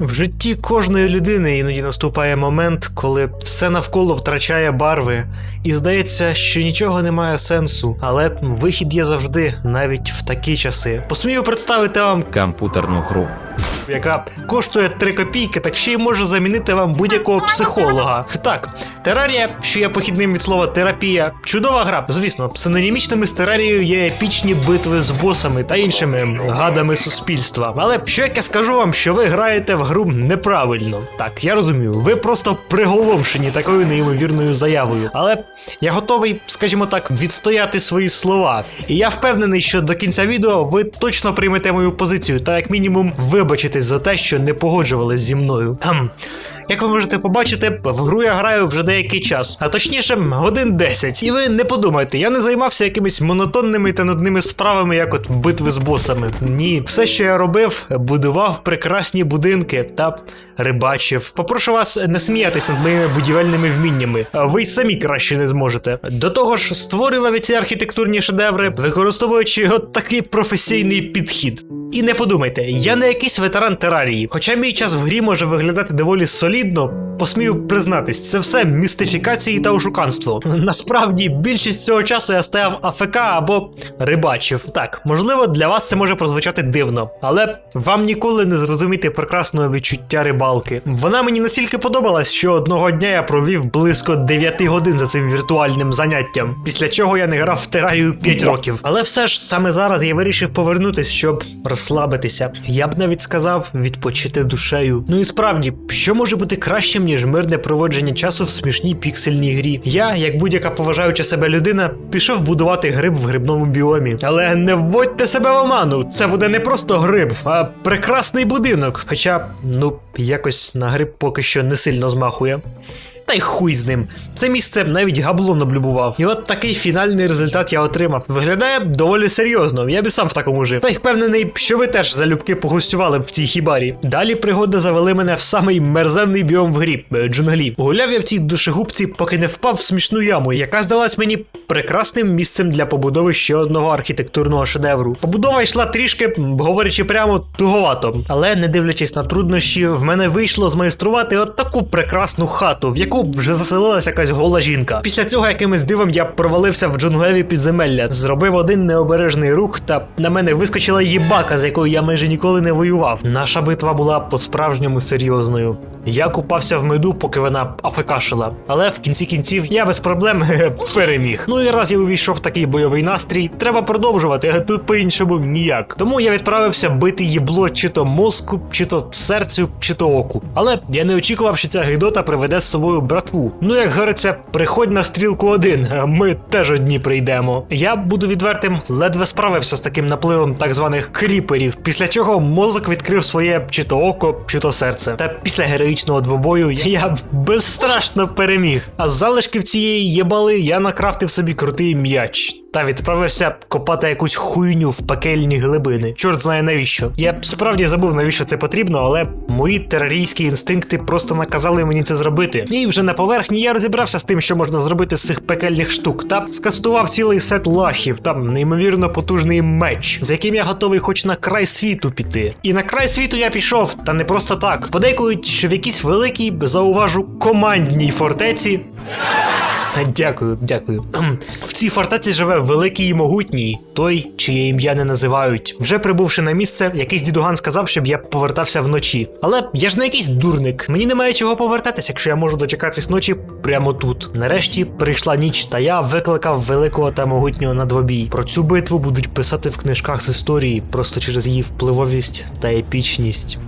В житті кожної людини іноді наступає момент, коли все навколо втрачає барви, і здається, що нічого не має сенсу, але вихід є завжди, навіть в такі часи. Посмію представити вам, комп'ютерну гру. Яка коштує 3 копійки, так ще й може замінити вам будь-якого психолога. Так, терарія, що є похідним від слова терапія, чудова гра. Звісно, синонімічними з терарією є епічні битви з босами та іншими гадами суспільства. Але що як я скажу вам, що ви граєте в гру неправильно? Так, я розумію, ви просто приголомшені такою неймовірною заявою. Але я готовий, скажімо так, відстояти свої слова. І я впевнений, що до кінця відео ви точно приймете мою позицію, та як мінімум вибачитесь за те, що не погоджувались зі мною. Хм. Як ви можете побачити, в гру я граю вже деякий час, а точніше, годин 10. І ви не подумайте, я не займався якимись монотонними та нудними справами, як от битви з босами. Ні, все, що я робив, будував прекрасні будинки та рибачив. Попрошу вас не сміятися над моїми будівельними вміннями. а Ви й самі краще не зможете. До того ж, створював ці архітектурні шедеври, використовуючи от такий професійний підхід. І не подумайте, я не якийсь ветеран терарії. Хоча мій час в грі може виглядати доволі солідно, посмію признатись, це все містифікації та ошуканство. Насправді, більшість цього часу я стояв АФК або рибачив. Так, можливо, для вас це може прозвучати дивно, але вам ніколи не зрозуміти прекрасного відчуття рибалки. Вона мені настільки подобалась, що одного дня я провів близько 9 годин за цим віртуальним заняттям, після чого я не грав в терарію 5 років. Але все ж саме зараз я вирішив повернутись, щоб розслабитися. Я б навіть сказав відпочити душею. Ну і справді, що може бути кращим, ніж мирне проводження часу в смішній піксельній грі? Я, як будь-яка поважаюча себе людина, пішов будувати гриб в грибному біомі. Але не вводьте себе в оману, це буде не просто гриб, а прекрасний будинок. Хоча, ну, якось на гриб поки що не сильно змахує. Та й хуй з ним. Це місце навіть габлон облюбував. І от такий фінальний результат я отримав. Виглядає доволі серйозно. Я б сам в такому жив. Та й впевнений, що ви теж залюбки погостювали в цій хібарі. Далі пригоди завели мене в самий мерзенний біом в грі е, джунглі. Гуляв я в цій душегубці, поки не впав в смішну яму, яка здалась мені прекрасним місцем для побудови ще одного архітектурного шедевру. Побудова йшла трішки, говорячи прямо, туговато. Але не дивлячись на труднощі, в мене вийшло змайструвати от таку прекрасну хату, в яку вже заселилася якась гола жінка. Після цього якимось дивом я провалився в джунглеві підземелля, зробив один необережний рух, та на мене вискочила їбака, з якою я майже ніколи не воював. Наша битва була по-справжньому серйозною. Я купався в меду, поки вона афекашила. Але в кінці кінців я без проблем переміг. Ну і раз я увійшов в такий бойовий настрій, треба продовжувати, а тут по-іншому ніяк. Тому я відправився бити їбло чи то мозку, чи то серцю, чи то оку. Але я не очікував, що ця гидота приведе з собою братву. Ну як говориться, приходь на стрілку один, ми теж одні прийдемо. Я буду відвертим, ледве справився з таким напливом так званих кріперів, після чого мозок відкрив своє чи то око, чи то серце. Та після героїчного двобою я безстрашно переміг. А з залишків цієї єбали я накрафтив собі крутий м'яч. Та відправився копати якусь хуйню в пекельні глибини. Чорт знає навіщо. Я справді забув, навіщо це потрібно, але мої терарійські інстинкти просто наказали мені це зробити. І вже на поверхні я розібрався з тим, що можна зробити з цих пекельних штук, та скастував цілий сет лахів, там неймовірно потужний меч, з яким я готовий хоч на край світу піти. І на край світу я пішов, та не просто так. Подейкують, що в якійсь великій, зауважу, командній фортеці. Дякую, дякую. В цій фортеці живе великий і могутній, той, чиє ім'я не називають. Вже прибувши на місце, якийсь дідуган сказав, щоб я повертався вночі. Але я ж не якийсь дурник. Мені немає чого повертатись, якщо я можу дочекатись ночі прямо тут. Нарешті прийшла ніч, та я викликав великого та могутнього на двобій. Про цю битву будуть писати в книжках з історії, просто через її впливовість та епічність.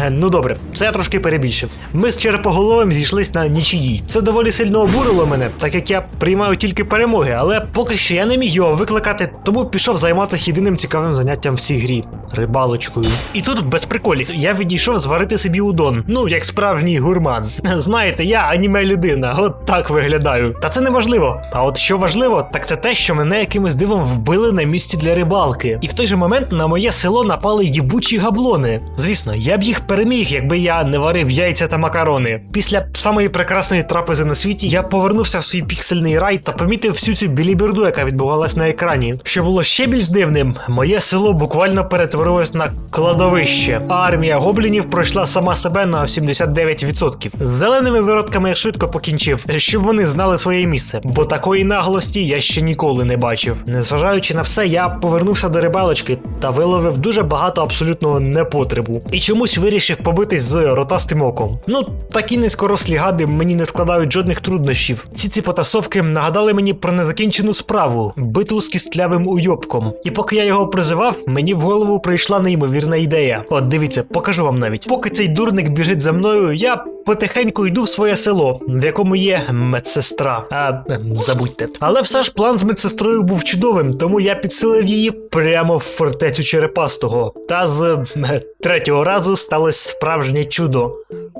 Е, Ну добре, це я трошки перебільшив. Ми з черепоголовим зійшлись на нічиї. Це доволі сильно обурило мене, так як я приймаю тільки перемоги, але поки що я не міг його викликати, тому пішов займатися єдиним цікавим заняттям в цій грі рибалочкою. І тут без приколів я відійшов зварити собі удон. Ну, як справжній гурман. Знаєте, я аніме людина, от так виглядаю. Та це не важливо. А от що важливо, так це те, що мене якимось дивом вбили на місці для рибалки. І в той же момент на моє село напали їбучі габлони. Звісно, я б їх переміг, якби я не варив яйця та макарони. Після самої прекрасної трапези на світі я повернувся в свій піксельний рай та помітив всю цю біліберду, яка відбувалась на екрані. Що було ще більш дивним, моє село буквально перетворилось на кладовище. А армія гоблінів пройшла сама себе на 79%. З зеленими виродками я швидко покінчив, щоб вони знали своє місце, бо такої наглості я ще ніколи не бачив. Незважаючи на все, я повернувся до рибалочки та виловив дуже багато абсолютного непотребу. І чомусь вирішив побитись з ротастим оком. Ну, такі низькорослі гади мені не складають жодних труднощів. Ці ці потасовки нагадали мені про незакінчену справу битву з кістлявим уйобком. І поки я його призивав, мені в голову прийшла неймовірна ідея. От дивіться, покажу вам навіть. Поки цей дурник біжить за мною, я потихеньку йду в своє село, в якому є медсестра. А ем, забудьте. Але все ж план з медсестрою був чудовим, тому я підсилив її прямо в фортецю Черепастого. Та з е, третього разу сталося справжнє чудо.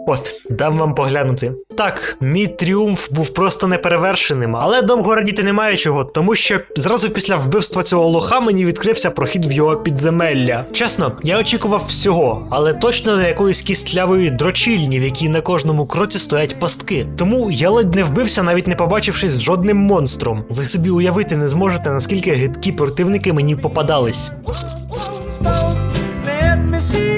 От, дам вам поглянути. Так, мій тріумф був просто неперевершеним, але довго радіти немає чого, тому що зразу після вбивства цього лоха мені відкрився прохід в його підземелля. Чесно, я очікував всього, але точно не якоїсь кістлявої дрочільні, в якій на кожному кроці стоять пастки. Тому я ледь не вбився, навіть не побачившись з жодним монстром. Ви собі уявити не зможете, наскільки гидкі противники мені попадались. Let me see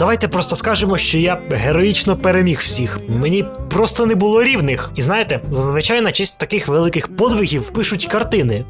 Давайте просто скажемо, що я героїчно переміг всіх. Мені просто не було рівних. І знаєте, зазвичай на честь таких великих подвигів пишуть картини.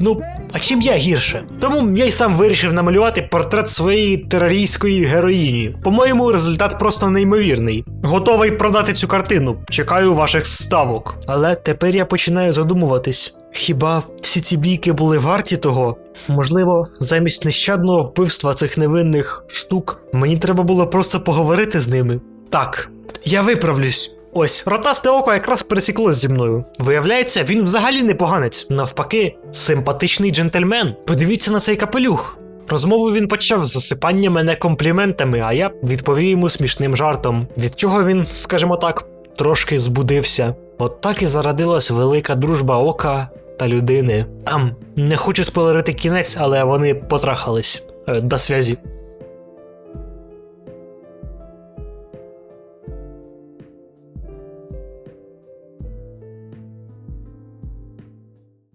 Ну, а чим я гірше? Тому я й сам вирішив намалювати портрет своєї терарійської героїні. По-моєму, результат просто неймовірний. Готовий продати цю картину. Чекаю ваших ставок. Але тепер я починаю задумуватись. Хіба всі ці бійки були варті того? Можливо, замість нещадного вбивства цих невинних штук мені треба було просто поговорити з ними. Так, я виправлюсь. Ось, ротасте око якраз пересіклось зі мною. Виявляється, він взагалі не поганець. Навпаки, симпатичний джентльмен. Подивіться на цей капелюх. Розмову він почав з засипання мене компліментами, а я відповів йому смішним жартом, від чого він, скажімо так, трошки збудився. От так і зародилась велика дружба ока та людини. Ам, не хочу спойлерити кінець, але вони потрахались. Е, До зв'язі.